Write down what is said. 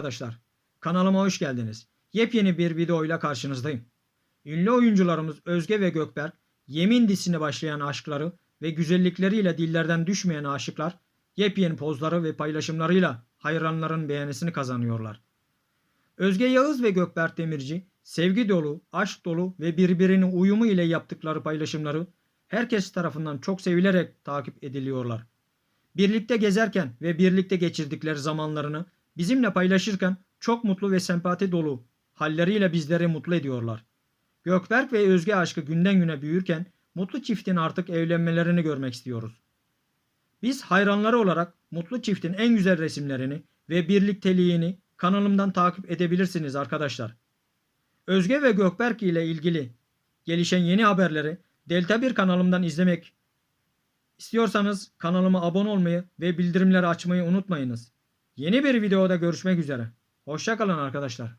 arkadaşlar. Kanalıma hoş geldiniz. Yepyeni bir videoyla karşınızdayım. Ünlü oyuncularımız Özge ve Gökberk, Yemin dizisine başlayan aşkları ve güzellikleriyle dillerden düşmeyen aşıklar, yepyeni pozları ve paylaşımlarıyla hayranların beğenisini kazanıyorlar. Özge Yağız ve Gökberk Demirci, sevgi dolu, aşk dolu ve birbirine uyumu ile yaptıkları paylaşımları herkes tarafından çok sevilerek takip ediliyorlar. Birlikte gezerken ve birlikte geçirdikleri zamanlarını bizimle paylaşırken çok mutlu ve sempati dolu halleriyle bizleri mutlu ediyorlar. Gökberk ve Özge aşkı günden güne büyürken mutlu çiftin artık evlenmelerini görmek istiyoruz. Biz hayranları olarak mutlu çiftin en güzel resimlerini ve birlikteliğini kanalımdan takip edebilirsiniz arkadaşlar. Özge ve Gökberk ile ilgili gelişen yeni haberleri Delta 1 kanalımdan izlemek istiyorsanız kanalıma abone olmayı ve bildirimleri açmayı unutmayınız. Yeni bir videoda görüşmek üzere. Hoşçakalın arkadaşlar.